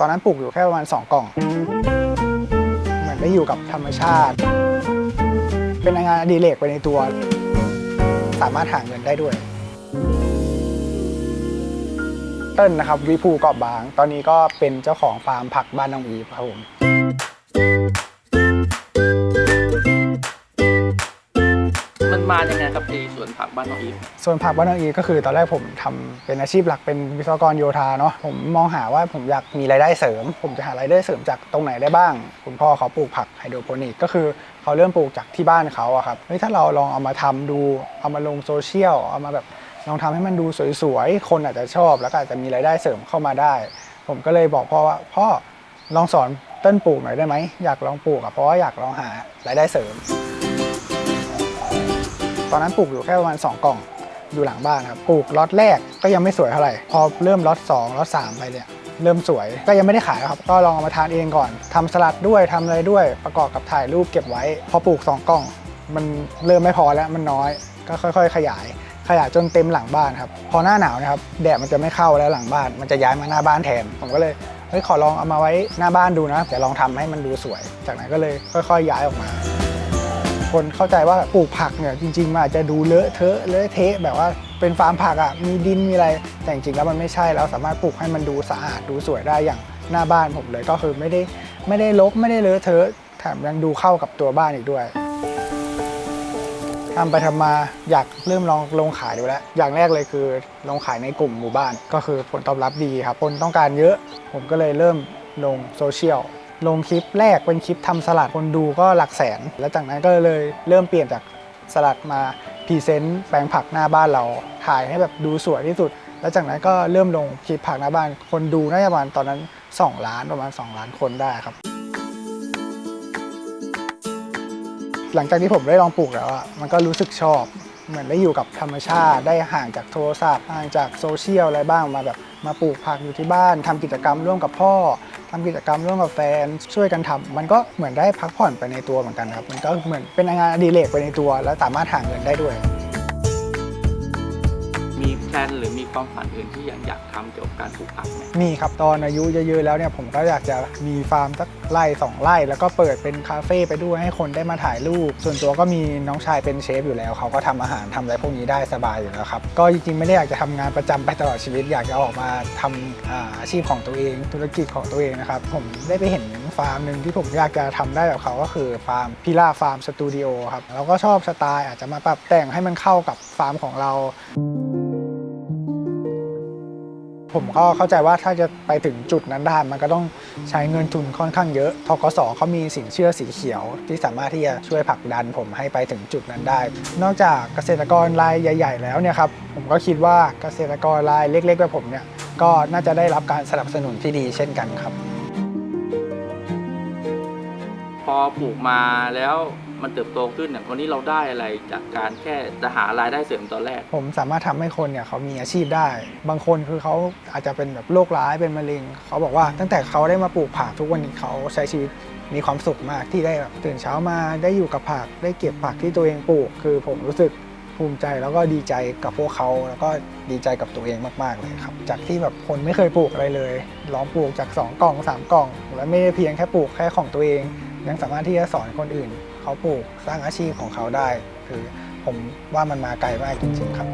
ตอนนั้นปลูกอยู่แค่ประมาณ 2 กล่อง เหมือนได้อยู่กับธรรมชาติ เป็นงานอดีเลกไปในตัว สามารถหาเงินได้ด้วย เติ้ลนะครับวิภูเกาะบาง ตอนนี้ก็เป็นเจ้าของฟาร์มผักบ้านน้องอีฟครับผม มันมายังไงครับไอสวนผักบ้านน้องอีฟส่วนผักบ้านน้องอีก็คือตอนแรกผมทำเป็นอาชีพหลักเป็นวิศวกรโยธาเนาะผมมองหาว่าผมอยากมีรายได้เสริม ผมจะหารายได้เสริมจากตรงไหนได้บ้าง คุณพ่อเขาปลูกผักไฮโดรโปนิกก็คือเขาเริ่มปลูกจากที่บ้านเขาอะครับเฮ้ยถ้าเราลองเอามาทำดูเอามาลงโซเชียลเอามาแบบลองทำให้มันดูสวยๆ คนอาจจะชอบแล้วก็อาจจะมีรายได้เสริมเข้ามาได้ ผมก็เลยบอกพ่อว่าพ่อลองสอนเต้นปลูกหน่อยได้ไหมอยากลองปลูกอะเพราะว่าอยากลองหารายได้เสริม ตอนนั้นปลูกอยู่แค่ประมาณ 2 กล่องอยู่หลังบ้านครับปลูกล็อตแรกก็ยังไม่สวยเท่าไหร่ พอเริ่มล็อต2ล็อต3ไปเนี่ยเริ่มสวยก็ยังไม่ได้ขายครับ ก็ลองเอามาทานเองก่อนทำสลัดด้วยทำอะไรด้วยประกอบกับถ่ายรูปเก็บไว้ พอปลูก 2 กล่อง มันเริ่มไม่พอแล้วมันน้อย ก็ค่อย ๆ ขยาย ขยายจนเต็มหลังบ้านครับ พอหน้าหนาวนะครับแดดมันจะไม่เข้าแล้วหลังบ้าน มันจะย้ายมาหน้าบ้านแทนผมก็เลยเฮ้ยขอลองเอามาไว้หน้าบ้านดูนะแต่ลองทำให้มันดูสวย จากนั้นก็เลยค่อย ๆ ย้ายออกมา คนเข้าใจว่าปลูกผักเนี่ยจริงๆมันอาจจะดูเลอะเทอะเลอะเทะแบบว่าเป็นฟาร์มผักอะมีดินมีอะไรแต่จริงๆแล้วมันไม่ใช่แล้วสามารถปลูกให้มันดูสะอาดดูสวยได้อย่างหน้าบ้านผมเลยก็คือไม่ได้ไม่ได้รกไม่ได้เลอะเทอะแถมยังดูเข้ากับตัวบ้านอีกด้วยทำไปทำมาอยากเริ่มลองลงขายดูแล้ว อย่างแรกเลยคือลงขายในกลุ่มหมู่บ้าน ก็คือผลตอบรับดีครับคนต้องการเยอะ ผมก็เลยเริ่มลงโซเชียล ลงคลิปแรกเป็นคลิปทำสลัดคนดูก็หลักแสน แล้วจากนั้นก็เลยเริ่มเปลี่ยนจากสลัดมาพรีเซนต์แปลงผักหน้าบ้านเราถ่ายให้แบบดูสวยที่สุด แล้วจากนั้นก็เริ่มลงคลิปผักหน้าบ้าน คนดูน่าจะประมาณตอนนั้น 2 ล้านประมาณ 2 ล้านคนได้ครับ หลังจากที่ผมได้ลองปลูกแล้วอะมันก็รู้สึกชอบ เหมือนได้อยู่กับธรรมชาติ ได้ห่างจากโทรศัพท์ห่างจากโซเชียลอะไรบ้างมาแบบมาปลูกผักอยู่ที่บ้านทำกิจกรรมร่วมกับพ่อ ทำกิจกรรมร่วมกับแฟนช่วยกันทำมันก็เหมือนได้พักผ่อนไปในตัวเหมือนกันครับ มันก็เหมือนเป็นงานอดิเรกไปในตัว แล้วสามารถหาเงินได้ด้วย ลนหรือมีความฝันอื่นที่อยากอยากทำเกี่ยวกับการปลูกผักไหมมีครับตอนอายุเยอะๆแล้วเนี่ยผมก็อยากจะมีฟาร์มสักไร่สองไร่ แล้วก็เปิดเป็นคาเฟ่ไปด้วยให้คนได้มาถ่ายรูป ส่วนตัวก็มีน้องชายเป็นเชฟอยู่แล้ว เขาก็ทำอาหารทำอะไรพวกนี้ได้สบายอยู่แล้วครับ ก็จริงๆไม่ได้อยากจะทำงานประจำไปตลอดชีวิต อยากจะออกมาทำอาอาชีพของตัวเอง ธุรกิจของตัวเองนะครับ ผมได้ไปเห็นฟาร์มหนึ่งที่ผมอยากจะทำได้แบบเขาก็คือฟาร์มพิล่าฟาร์มสตูดิโอครับเราก็ชอบสไตล์อาจจะมาปรับแต่งให้มันเข้ากับฟาร์มของเรา ผมก็เข้าใจว่าถ้าจะไปถึงจุดนั้นได้มันก็ต้องใช้เงินทุนค่อนข้างเยอะทกสเขามีสินเชื่อสีเขียว ที่สามารถที่จะช่วยผลักดันผมให้ไปถึงจุดนั้นได้ นอกจากเกษตรกรรายใหญ่ ๆ แล้วเนี่ยครับผมก็คิดว่าเกษตรกรรายเล็กๆแบบผมเนี่ยก็น่าจะได้รับการสนับสนุนที่ดีเช่นกันครับ พอปลูกมาแล้ว มันเติบโตขึ้นเนี่ยวันนี้เราได้อะไรจากการแค่จะหารายได้เสริมตอนแรก ผมสามารถทำให้คนเนี่ยเขามีอาชีพได้ บางคนคือเขาอาจจะเป็นแบบโรคร้ายเป็นมะเร็ง เขาบอกว่าตั้งแต่เขาได้มาปลูกผักทุกวันนี้เขาใช้ชีวิตมีความสุขมากที่ได้แบบตื่นเช้ามาได้อยู่กับผักได้เก็บผักที่ตัวเองปลูก คือผมรู้สึกภูมิใจแล้วก็ดีใจกับพวกเขาแล้วก็ดีใจกับตัวเองมากๆเลยครับจากที่แบบคนไม่เคยปลูกอะไรเลยลองปลูกจาก2กล่อง3กล่อง แล้วไม่ได้เพียงแค่ปลูกแค่ของตัวเอง ยังสามารถที่จะสอนคนอื่น เขาปลูกสร้างอาชีพของเขาได้ คือผมว่ามันมาไกลมากจริงๆครับ